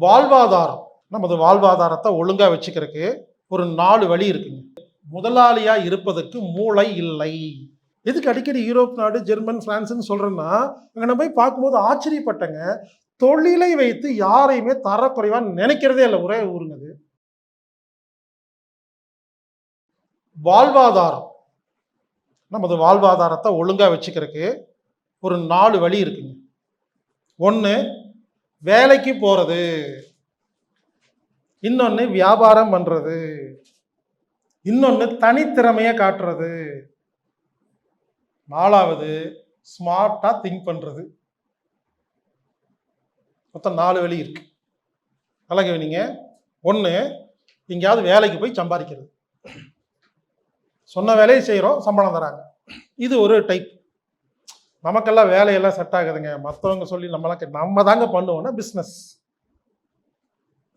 வாழ்வாதாரம். நமது வாழ்வாதாரத்தை ஒழுங்காக வச்சுக்கிறதுக்கு ஒரு நாலு வழி இருக்குங்க. முதலாளியாக இருப்பதற்கு மூளை இல்லை. எதுக்கு அடிக்கடி யூரோப் நாடு ஜெர்மன் பிரான்ஸ்னு சொல்கிறேன்னா அங்கே நம்ம போய் பார்க்கும்போது ஆச்சரியப்பட்டங்க. தொழிலை வைத்து யாரையுமே தரக்குறைவாக நினைக்கிறதே இல்லை. ஒரே ஊருங்க அது. வாழ்வாதாரம். நமது வாழ்வாதாரத்தை ஒழுங்காக வச்சுக்கிறதுக்கு ஒரு நாலு வழி இருக்குங்க. ஒன்று வேலைக்கு போகிறது இன்னொன்று வியாபாரம் பண்ணுறது இன்னொன்று தனித்திறமையை காட்டுறது. நாலாவது ஸ்மார்ட்டாக திங்க் பண்ணுறது மொத்தம் நாலு வழி இருக்கு. நல்லா கவனிங்க. ஒன்று எங்கேயாவது வேலைக்கு போய் சம்பாதிக்கிறது. சொன்ன வேலையை செய்கிறோம் சம்பளம் தராங்க. இது ஒரு டைப் நமக்கெல்லாம் வேலையெல்லாம் செட் ஆகுதுங்க. மற்றவங்க சொல்லி நம்மளாம் நம்ம தாங்க பண்ணுவோம்னா பிஸ்னஸ்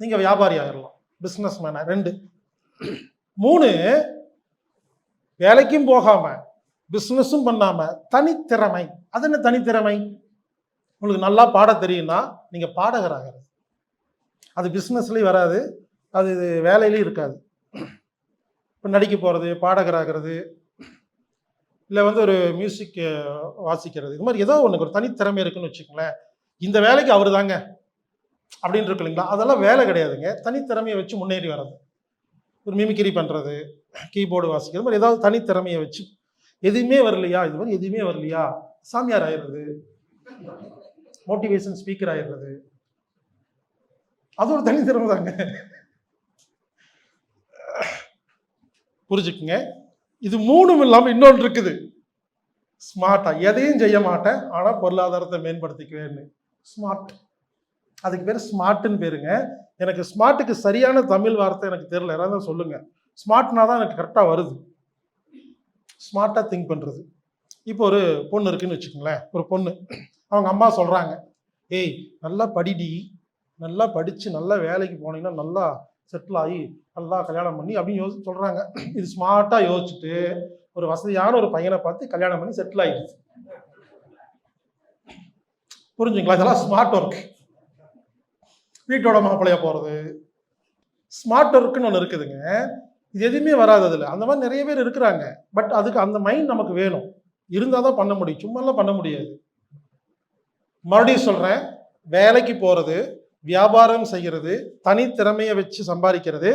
நீங்கள் வியாபாரி ஆகிடலாம் பிஸ்னஸ் மேனாக ரெண்டு. மூணு வேலைக்கும் போகாமல் பிஸ்னஸும் பண்ணாமல் தனித்திறமை. அது என்ன தனித்திறமை? உங்களுக்கு நல்லா பாட தெரியும்னா நீங்கள் பாடகராகிறது அது பிஸ்னஸ்லேயும் வராது. அது வேலையிலையும் இருக்காது. இப்போ நடிக்க போகிறது பாடகராகிறது இல்லை வந்து ஒரு மியூசிக் வாசிக்கிறது. இது மாதிரி ஏதோ ஒன்று ஒரு தனித்திறமை இருக்குன்னு வச்சுக்கோங்களேன். இந்த வேலைக்கு அவர் தாங்க அப்படின்னு இருக்கு இல்லைங்களா? அதெல்லாம் வேலை கிடையாதுங்க. தனித்திறமையை வச்சு முன்னேறி வர்றது. ஒரு மிமிக்கிரி பண்ணுறது கீபோர்டு வாசிக்கிறது மாதிரி ஏதாவது தனித்திறமையை வச்சு எதுவுமே வரலையா? இது மாதிரி எதுவுமே வரலையா? சாமியார் ஆயிடுறது. மோட்டிவேஷன் ஸ்பீக்கர் ஆயிடுறது. அது ஒரு தனித்திறமை தாங்க புரிஞ்சுக்குங்க? இது மூணும் இல்லாமல் இன்னொன்று இருக்குது. ஸ்மார்ட்டாக எதையும் செய்ய மாட்டேன். ஆனால் பொருளாதாரத்தை மேம்படுத்திக்குவேன்னு ஸ்மார்ட் அதுக்கு பேர் ஸ்மார்ட்டுன்னு பேருங்க. எனக்கு ஸ்மார்ட்டுக்கு சரியான தமிழ் வார்த்தை எனக்கு தெரியல. யாராவது சொல்லுங்க. ஸ்மார்ட்னா தான் எனக்கு கரெக்டாக வருது. ஸ்மார்ட்டாக திங்க் பண்ணுறது இப்போ ஒரு பொண்ணு இருக்குன்னு வச்சுக்கோங்களேன். ஒரு பொண்ணு. அவங்க அம்மா சொல்கிறாங்க ஏய் நல்லா படிடி. நல்லா படித்து நல்லா வேலைக்கு போனீங்கன்னா நல்லா செட்டில் ஆகி நல்லா கல்யாணம் பண்ணி அப்படின்னு யோசி சொல்கிறாங்க இது ஸ்மார்ட்டாக யோசிச்சுட்டு ஒரு வசதியான ஒரு பையனை பார்த்து கல்யாணம் பண்ணி செட்டில் ஆகிடுச்சு புரிஞ்சுங்களா? இதெல்லாம் ஸ்மார்ட் ஒர்க் வீட்டோட மாப்பிள்ளையா போகிறது ஸ்மார்ட் ஒர்க்குன்னு ஒன்று இருக்குதுங்க. இது எதுவுமே வராது அதில். அந்த மாதிரி நிறைய பேர் இருக்கிறாங்க. பட் அதுக்கு அந்த மைண்ட் நமக்கு வேணும். இருந்தால் தான் பண்ண முடியும். சும்மாலாம் பண்ண முடியாது. மறுபடியும் சொல்கிறேன் வேலைக்கு போகிறது வியாபாரம் செய்கிறது தனித்திறமையை வச்சு சம்பாதிக்கிறது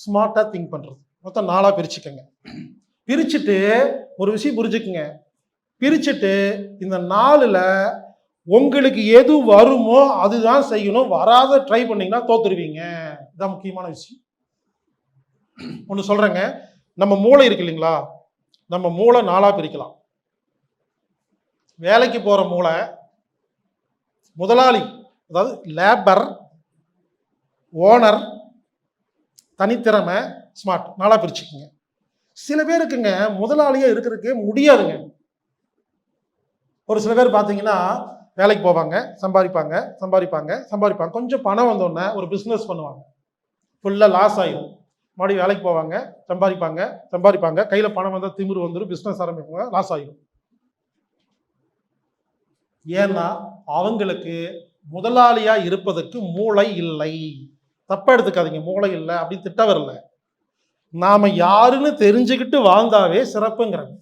ஸ்மார்ட்டாக திங்க் பண்ணுறது மொத்தம் நாளாக பிரிச்சுக்கோங்க. பிரிச்சுட்டு ஒரு விஷயம் புரிஞ்சுக்குங்க. பிரிச்சுட்டு இந்த நாளில் உங்களுக்கு எது வருமோ அதுதான் செய்யணும். வராத ட்ரை பண்ணிங்கன்னா தோத்துருவீங்க. இதுதான் முக்கியமான விஷயம். ஒன்று சொல்கிறேங்க நம்ம மூளை இருக்கு இல்லைங்களா? நம்ம மூளை நாளாக பிரிக்கலாம். வேலைக்கு போகிற மூளை முதலாளி அதாவது லேபர் ஓனர் தனித்திறமை ஸ்மார்ட் நாளாக பிரிச்சுக்குங்க. சில பேருக்குங்க முதலாளியாக இருக்கிறதுக்கு முடியாதுங்க. ஒரு சில பேர் பார்த்தீங்கன்னா வேலைக்கு போவாங்க சம்பாதிப்பாங்க சம்பாதிப்பாங்க சம்பாதிப்பாங்க. கொஞ்சம் பணம் வந்தோடனே ஒரு பிஸ்னஸ் பண்ணுவாங்க. ஃபுல்லாக லாஸ் ஆயிடும் மறுபடியும் வேலைக்கு போவாங்க சம்பாதிப்பாங்க சம்பாதிப்பாங்க. கையில் பணம் வந்தால் திமிரு வந்துடும் பிஸ்னஸ் ஆரம்பிப்பாங்க லாஸ் ஆகிடும் ஏன்னா அவங்களுக்கு முதலாளியாக இருப்பதற்கு மூளை இல்லை. தப்பாக எடுத்துக்காதீங்க மூளை இல்லை அப்படின்னு திட்ட வரல. நாம யாருன்னு தெரிஞ்சுக்கிட்டு வாழ்ந்தாவே சிறப்புங்கிறாங்க.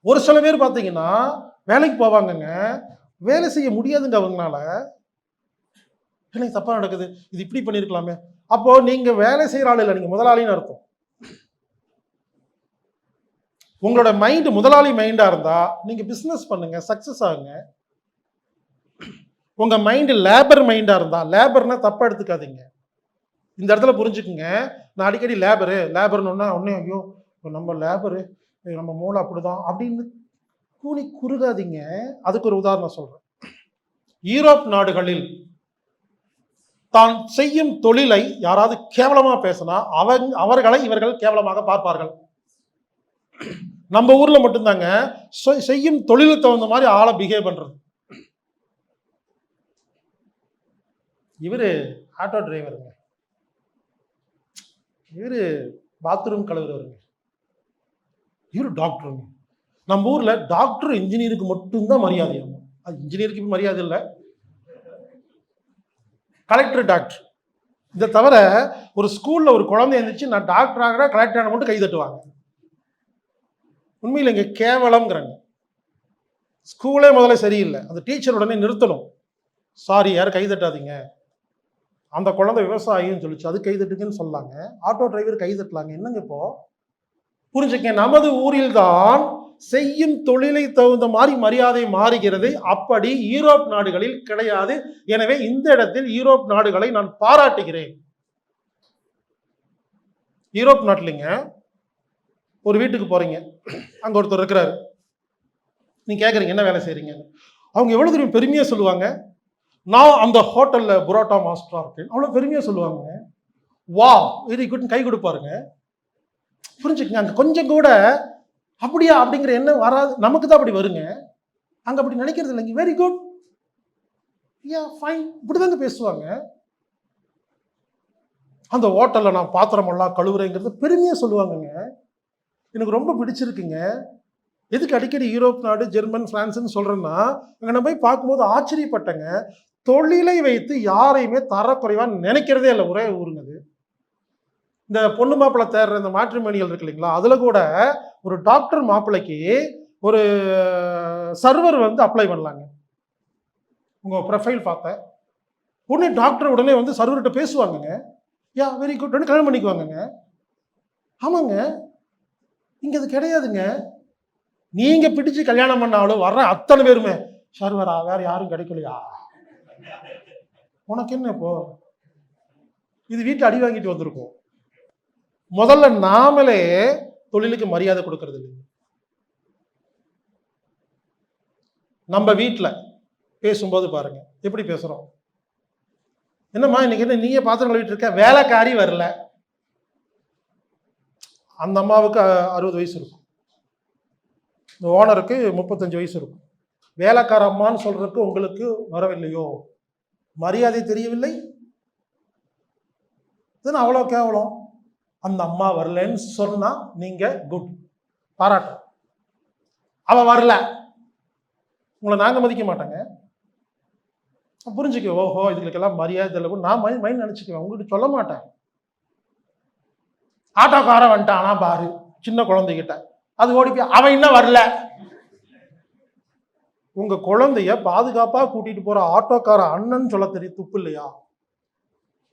ஒரு சில பேர் பார்த்தீங்கன்னா வேலைக்கு போவாங்கங்க. வேலை செய்ய முடியாதுங்க அவங்களால. எனக்கு தப்பாக நடக்குது? இது இப்படி பண்ணியிருக்கலாமே அப்போது நீங்கள் வேலை செய்கிற ஆள் இல்லை நீங்கள் முதலாளின்னு அர்த்தம். உங்களோட மைண்டு முதலாளி மைண்டாக இருந்தால் நீங்கள் பிஸ்னஸ் பண்ணுங்கள் சக்ஸஸ் ஆகுங்க. உங்கள் மைண்டு லேபர் மைண்டாக இருந்தால் லேபர்னால் தப்பாக எடுத்துக்காதீங்க. இந்த இடத்துல புரிஞ்சுக்குங்க. நான் அடிக்கடி லேபரு லேபர்னு ஒன்னா ஐயோ நம்ம லேபரு நம்ம மூளை அப்படிதான் அப்படின்னு கூலி குறுகாதீங்க. அதுக்கு ஒரு உதாரணம் சொல்கிறேன் யூரோப் நாடுகளில் தான் செய்யும் தொழிலை யாராவது கேவலமாக பேசினா அவங்க அவர்களை இவர்கள் கேவலமாக பார்ப்பார்கள். நம்ம ஊரில் மட்டும்தாங்க. செய்யும் தொழிலுக்கு தகுந்த மாதிரி ஆளை பிஹேவ் பண்ணுறது இவர் ஆட்டோ டிரைவருங்க இவரு பாத்ரூம் கழுவுறவருங்க. இவர் டாக்டருங்க நம்ம ஊரில் டாக்டர் இன்ஜினியருக்கு மட்டும்தான் மரியாதை. அது இன்ஜினியருக்கு இப்ப மரியாதை இல்லை. கலெக்டர் டாக்டர் இதை தவிர ஒரு ஸ்கூலில் ஒரு குழந்தை இருந்துச்சு நான் டாக்டர் ஆகிறேன் கலெக்டர் ஆன மட்டும் கை தட்டுவாங்க. உண்மையில் இங்கே கேவலம்ங்கிறாங்க. ஸ்கூலே முதல்ல சரியில்லை. அந்த டீச்சர் உடனே நிறுத்தணும். சாரி யாரும் கை தட்டாதீங்க. அந்த குழந்தை விவசாயின்னு சொல்லிச்சு. அது கைதட்டுங்கன்னு சொல்லாங்க. ஆட்டோ டிரைவர் கை தட்டலாங்க. என்னங்க இப்போ? புரிஞ்சுக்க நமது ஊரில்தான் செய்யும் தொழிலை தகுந்த மாதிரி மரியாதை மாறுகிறது. அப்படி யூரோப் நாடுகளில் கிடையாது. எனவே இந்த இடத்தில் யூரோப் நாடுகளை நான் பாராட்டுகிறேன். யூரோப் நாட்டிலிங்க ஒரு வீட்டுக்கு போகிறீங்க அங்கே ஒருத்தர் இருக்கிறாரு. நீங்கள் கேட்குறீங்க என்ன வேலை செய்கிறீங்க அவங்க எவ்வளோ தெரியும் பெருமையாக சொல்லுவாங்க? நான் அந்த ஹோட்டலில் புரோட்டா மாஸ்டராக இருக்கேன். அவ்வளோ பெருமையாக சொல்லுவாங்க. வா. வெரி குட் கை கொடுப்பாருங்க. புரிஞ்சுக்கங்க அங்கே கொஞ்சம் கூட அப்படியா? அப்படிங்கிற எண்ணம் வராது. நமக்கு தான் அப்படி வருங்க. அங்கே அப்படி நினைக்கிறது இல்லைங்க. வெரி குட் யா ஃபைன் இப்படிதாங்க பேசுவாங்க. அந்த ஹோட்டலில் நான் பாத்திரமெல்லாம் கழுவுறேங்கிறது பெருமையாக சொல்லுவாங்கங்க. எனக்கு ரொம்ப பிடிச்சிருக்குங்க. எதுக்கு அடிக்கடி யூரோப் நாடு ஜெர்மன் பிரான்ஸ்னு சொல்கிறேன்னா அங்கே நான் போய் பார்க்கும்போது ஆச்சரியப்பட்டேங்க. தொழிலை வைத்து யாரையுமே தரக்குறைவாக நினைக்கிறதே இல்லை ஒரே ஊருங்க அது. இந்த பொண்ணு மாப்பிள்ளை தேடுற இந்த மேட்ரிமோனியல் இருக்கு இல்லைங்களா அதில் கூட ஒரு டாக்டர் மாப்பிள்ளைக்கு ஒரு சர்வர் வந்து அப்ளை பண்ணலாங்க. உங்கள் ப்ரொஃபைல் பார்த்தேன் உடனே டாக்டர் உடனே வந்து சர்வர்கிட்ட பேசுவாங்கங்க. யா வெரி குட் கல்யாணம் பண்ணிக்குவாங்கங்க. ஆமாங்க. இங்கே அது கிடையாதுங்க. நீங்கள் பிடிச்சு கல்யாணம் பண்ணாலும் வர்ற அத்தனை பேருமே சர்வரா வேற யாரும் கிடைக்கலையா? உனக்கு என்ன இப்போ? இது வீட்டில் அடி வாங்கிட்டு வந்திருக்கோம். முதல்ல நாமளே தொழிலுக்கு மரியாதை கொடுக்கறது இல்லை நம்ம வீட்டில் பேசும்போது பாருங்க. எப்படி பேசுறோம்? என்னம்மா இன்னைக்கு என்ன நீயே பாத்திரம் கழுவிட்டு இருக்க? வேலைக்காரி வரல. அந்த அம்மாவுக்கு அறுபது வயசு இருக்கும். இந்த ஓனருக்கு முப்பத்தஞ்சு வயசு இருக்கும். வேலைக்கார அம்மான்னு சொல்றதுக்கு உங்களுக்கு வரவில்லையோ? மரியாதை தெரியவில்லை? இதுன்னு அவ்வளோ கேவலம். அந்த அம்மா வரலன்னு சொன்னா நீங்க குட் பாராட்டும். அவ வரல. உங்களை நாங்க மதிக்க மாட்டாங்க. புரிஞ்சுக்க ஓஹோ இதுகளுக்கெல்லாம் மரியாதை இல்லை. நான் மைண்ட் மைண்ட் நினச்சிக்குவேன். உங்ககிட்ட சொல்ல மாட்டேன். ஆட்டோக்காரன் வந்துட்டானா பாரு சின்ன குழந்தைகிட்ட. அது ஓடி போய் அவன் இன்னும் வரல. உங்க குழந்தைய பாதுகாப்பா கூட்டிட்டு போற ஆட்டோக்கார அண்ணன் சொல்ல தெரியும் துப்பு இல்லையா?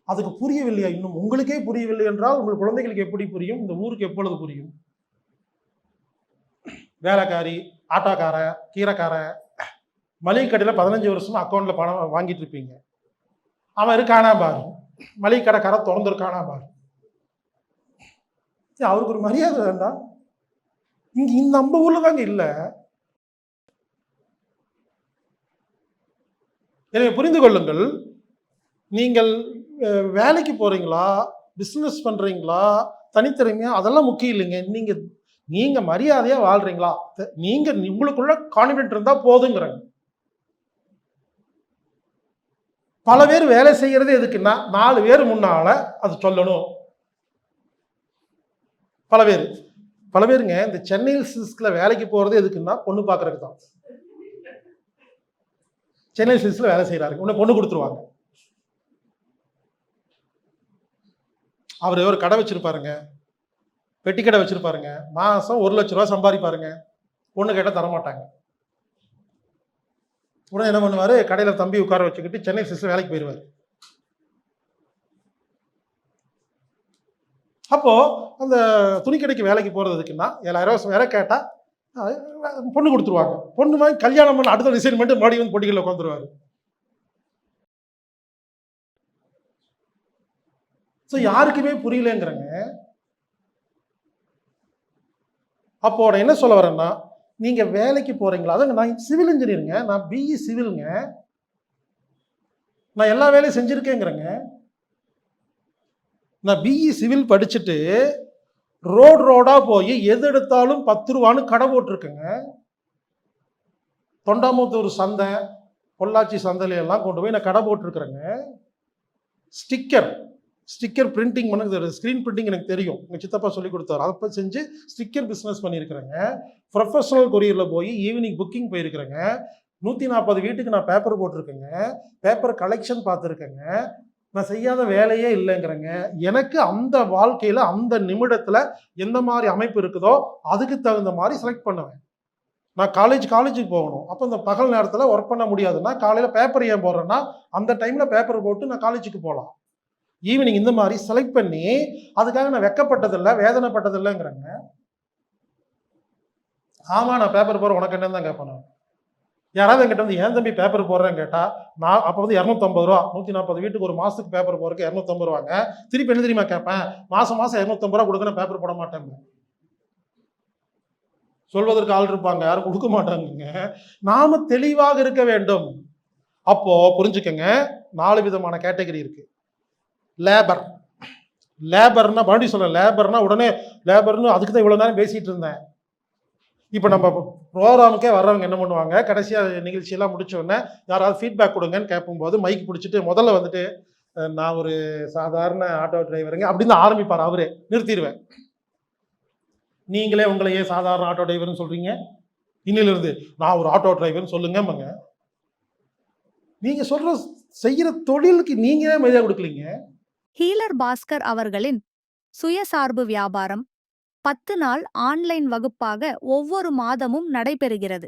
அதுக்கு புரியவில்லையா இன்னும்? உங்களுக்கே புரியவில்லை என்றால் உங்கள் குழந்தைகளுக்கு எப்படி புரியும்? இந்த ஊருக்கு எப்பொழுது புரியும்? வேலைக்காரி ஆட்டோக்காரன் கீரைக்காரன் மளிகை கடையில் பதினஞ்சு வருஷமா அக்கௌண்ட்டில் பணம் வாங்கிட்டு இருப்பீங்க. அவன் இருக்கானா பாரு? மளிகை கடைக்காரன் திறந்துருக்கானா பாரு? அவருக்கு ஒரு மரியாதை வேண்டாம். இங்க இந்த நம்ம ஊர்ல தாங்க இல்லை. எனவே புரிந்து கொள்ளுங்கள் நீங்கள் வேலைக்கு போறீங்களா? பிஸ்னஸ் பண்றீங்களா? தனித்திறமையா? அதெல்லாம் முக்கியம் இல்லைங்க. நீங்க நீங்க மரியாதையா வாழ்றீங்களா? நீங்கள் நீங்க உங்களுக்குள்ள கான்பிடென்ட் இருந்தா போதுங்கிறாங்க பல பேர் வேலை செய்யறது எதுக்குன்னா நாலு பேர் முன்னால அது சொல்லணும். பல பேர் பல பேருங்க இந்த சென்னை சில்க்ஸ்ல வேலைக்கு போகிறது எதுக்குன்னா பொண்ணு பார்க்கறதுக்கு தான். சென்னை சில்க்ஸ்ல வேலை செய்கிறாரு உன்னை பொண்ணு கொடுத்துருவாங்க. அவர் ஒரு கடை வச்சுருப்பாருங்க. பெட்டி கடை வச்சுருப்பாருங்க. மாதம் ஒரு லட்ச ரூபா சம்பாதிப்பாருங்க. பொண்ணு கேட்டால் தரமாட்டாங்க. உடனே என்ன பண்ணுவார்? கடையில் தம்பி உட்கார வச்சுக்கிட்டு சென்னை சில்க்ஸ்ல வேலைக்கு போயிடுவார் அப்போது அந்த துணிக்கடைக்கு வேலைக்கு போகிறதுக்குன்னா ஏழாயிரம் வேற கேட்டால் பொண்ணு கொடுத்துருவாங்க. பொண்ணு வாங்கி கல்யாணம் பண்ண அடுத்த டிசைன் பண்ணிட்டு மறுபடியும் வந்து பொட்டிகளில் உட்காந்துருவாரு ஸோ யாருக்குமே புரியலங்கிறங்க. அப்போ என்ன சொல்ல வரேன்னா நீங்கள் வேலைக்கு போகிறீங்களா அதாங்க நான் சிவில் இன்ஜினியருங்க நான் பிஇ சிவிலுங்க நான் எல்லா வேலையும் செஞ்சுருக்கேங்கிறேங்க. நான் பிஇ சிவில் படிச்சுட்டு ரோடு ரோடாக போய் எது எடுத்தாலும் பத்து ரூபான்னு கடை போட்டிருக்கேங்க. தொண்டாமுத்தூர் சந்தை பொள்ளாச்சி சந்தையிலெல்லாம் கொண்டு போய் நான் கடை போட்டிருக்கிறேங்க. ஸ்டிக்கர் ஸ்டிக்கர் பிரிண்டிங் பண்ண ஸ்க்ரீன் பிரிண்டிங் எனக்கு தெரியும். எங்கள் சித்தப்பா சொல்லி கொடுத்தாரு. அதை செஞ்சு ஸ்டிக்கர் பிஸ்னஸ் பண்ணியிருக்கிறேங்க. ப்ரொஃபஷனல் கொரியரில் போய் ஈவினிங் புக்கிங் போயிருக்கிறேங்க. நூற்றி நாற்பது வீட்டுக்கு நான் பேப்பர் போட்டிருக்கேங்க. பேப்பர் கலெக்ஷன் பார்த்துருக்கேங்க. நான் செய்யாத வேலையே இல்லைங்கிறேங்க. எனக்கு அந்த வாழ்க்கையில் அந்த நிமிடத்தில் எந்த மாதிரி அமைப்பு இருக்குதோ அதுக்கு தகுந்த மாதிரி செலக்ட் பண்ணுவேன். நான் காலேஜ் காலேஜுக்கு போகணும். அப்போ இந்த பகல் நேரத்தில் ஒர்க் பண்ண முடியாதுன்னா காலையில் பேப்பர் ஏன் போடுறேன்னா அந்த டைமில் பேப்பர் போட்டு நான் காலேஜுக்கு போகலாம் ஈவினிங் இந்த மாதிரி செலக்ட் பண்ணி அதுக்காக நான் வெக்கப்பட்டதில்லை வேதனைப்பட்டதில்லைங்கிறேங்க. ஆமாம் நான் பேப்பர் போகிற உனக்கு என்னன்னு தான் கேட்பேன் யாராவது என்கிட்ட வந்து ஏன் தம்பி பேப்பர் போடுறேன்னு கேட்டால் நான் அப்போ வந்து இரநூத்தம்பது ரூபா நூற்றி நாற்பது வீட்டுக்கு ஒரு மாதத்துக்கு பேப்பர் போடுறதுக்கு இரநூத்தம்பது ரூபாங்க. திருப்பி என்ன தெரியுமா கேட்பேன்? மாதம் மாதம் இரநூத்தம்பது ரூபா கொடுக்க பேப்பர் போட மாட்டேங்க சொல்வதற்கு ஆள் இருப்பாங்க யாரும் கொடுக்க மாட்டாங்க நாம தெளிவாக இருக்க வேண்டும். அப்போ புரிஞ்சுக்கங்க நாலு விதமான கேட்டகரி இருக்கு. லேபர் லேபர்னா மறுபடியும் சொல்ல லேபர்னா உடனே லேபர்னு அதுக்கு தான் இவ்வளோ நேரம் பேசிகிட்டு இருந்தேன். இப்போ நம்ம ப்ரோக்ராமுக்கே வர்றவங்க என்ன பண்ணுவாங்க? கடைசியாக நிகழ்ச்சியெல்லாம் முடிச்ச உடனே யாராவது ஃபீட்பேக் கொடுங்கன்னு கேட்கும்போது மைக் பிடிச்சிட்டு முதல்ல வந்துட்டு நான் ஒரு சாதாரண ஆட்டோ டிரைவருங்க அப்படின்னு ஆரம்பிப்பார் அவரே. நிறுத்திடுவேன் நீங்களே உங்களையே சாதாரண ஆட்டோ டிரைவர்னு சொல்கிறீங்க இன்னிலிருந்து நான் ஒரு ஆட்டோ டிரைவர்னு சொல்லுங்கம்பாங்க. நீங்கள் சொல்கிற செய்கிற தொழிலுக்கு நீங்களே மரியாதை கொடுக்கலீங்க? ஹீலர் பாஸ்கர் அவர்களின் சுயசார்பு வியாபாரம் பத்து நாள் ஆன்லைன் வகுப்பாக ஒவ்வொரு மாதமும் நடைபெறுகிறது.